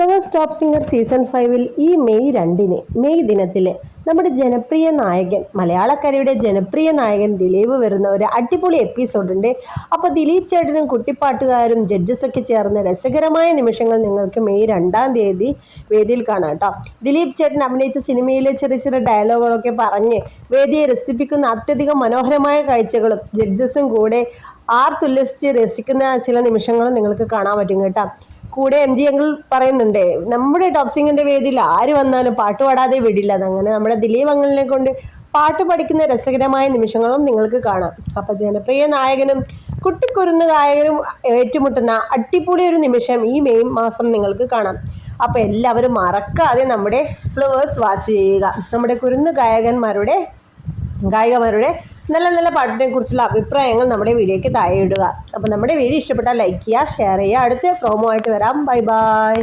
Flowers top singer season ഫൈവിൽ ഈ May രണ്ടിന് മെയ് ദിനത്തിൽ നമ്മുടെ ജനപ്രിയ നായകൻ മലയാളക്കരയുടെ ജനപ്രിയ നായകൻ ദിലീപ് വരുന്ന ഒരു അടിപൊളി എപ്പിസോഡുണ്ട് അപ്പോൾ ദിലീപ് ചേട്ടനും കുട്ടിപ്പാട്ടുകാരും ജഡ്ജസൊക്കെ ചേർന്ന രസകരമായ നിമിഷങ്ങൾ നിങ്ങൾക്ക് മെയ് രണ്ടാം തീയതി വേദിയിൽ കാണാം കേട്ടോ. ദിലീപ് ചേട്ടൻ അഭിനയിച്ച സിനിമയിലെ ചെറിയ ചെറിയ ഡയലോഗുകളൊക്കെ പറഞ്ഞ് വേദിയെ രസിപ്പിക്കുന്ന അത്യധികം മനോഹരമായ കാഴ്ചകളും ജഡ്ജസും കൂടെ ആർത്തുല്ലസിച്ച് രസിക്കുന്ന ചില നിമിഷങ്ങളും നിങ്ങൾക്ക് കാണാൻ പറ്റും കേട്ടോ. കൂടെ എം ജി അങ്കിൾ പറയുന്നുണ്ട് നമ്മുടെ ടോപ്പ് സിംഗിന്റെ വേദിയിൽ ആര് വന്നാലും പാട്ട് പാടാതെ വിടില്ല. അതങ്ങനെ നമ്മുടെ ദിലീപ് അങ്കിളിനെ കൊണ്ട് പാട്ട് പഠിക്കുന്ന രസകരമായ നിമിഷങ്ങളും നിങ്ങൾക്ക് കാണാം. അപ്പൊ ജനപ്രിയ നായകനും കുട്ടിക്കുരുന്ന് ഗായകനും ഏറ്റുമുട്ടുന്ന അടിപൊളി ഒരു നിമിഷം ഈ മെയ് മാസം നിങ്ങൾക്ക് കാണാം. അപ്പൊ എല്ലാവരും മറക്കാതെ നമ്മുടെ ഫ്ലവേഴ്സ് വാച്ച് ചെയ്യുക. നമ്മുടെ കുരുന്ന് ഗായകന്മാരുടെ ഗായികമാരുടെ നല്ല നല്ല പാട്ടിനെ കുറിച്ചുള്ള അഭിപ്രായങ്ങൾ നമ്മുടെ വീഡിയോയ്ക്ക് താഴെ ഇടുക. അപ്പോൾ നമ്മുടെ വീഡിയോ ഇഷ്ടപ്പെട്ടാൽ ലൈക്ക് ചെയ്യുക ഷെയർ ചെയ്യുക. അടുത്ത പ്രോമോ ആയിട്ട് വരാം. Bye bye